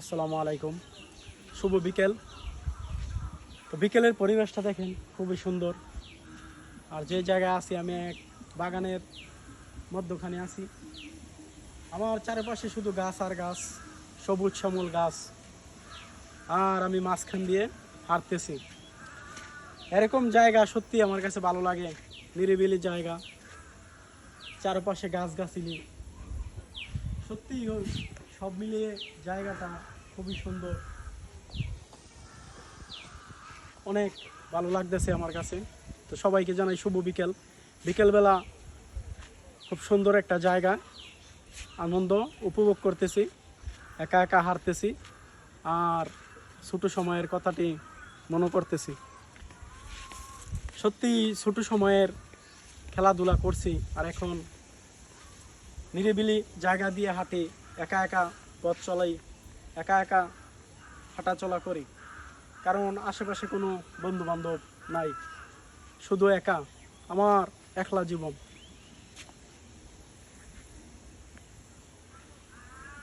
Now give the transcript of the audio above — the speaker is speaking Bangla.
আসসালামু আলাইকুম। শুভ বিকেল। তো বিকেলের পরিবেশটা দেখেন, খুবই সুন্দর। আর যে জায়গায় আছি, আমি এক বাগানের মধ্যখানে আছি। আমার চারপাশে শুধু গাছ আর গাছ, সবুজ শ্যামল গাছ। আর আমি মাঝখান দিয়ে হাঁটতেছি। এরকম জায়গা সত্যি আমার কাছে ভালো লাগে। নিরিবিলি জায়গা। চারপাশে গাছগাছালি। সত্যি সব মিলিয়ে জায়গাটা খুবই সুন্দর। অনেক ভালো লাগতেছে আমার কাছে। তো সবাইকে জানাই শুভ বিকেল। বিকেলবেলা খুব সুন্দর একটা জায়গা। আনন্দ উপভোগ করতেছি। একা একা হারতেছি আর ছোট সময়ের কথাটি মনে করতেছি সত্যি ছোট সময়ের খেলাধুলা করছি আর এখন নিরিবিলি জায়গা দিয়ে হাঁটি একা একা পথ চলাই, একা একা হাঁটাচলা করি। কারণ আশেপাশে কোনো বন্ধু বান্ধব নাই। শুধু একা, আমার একলা জীবন।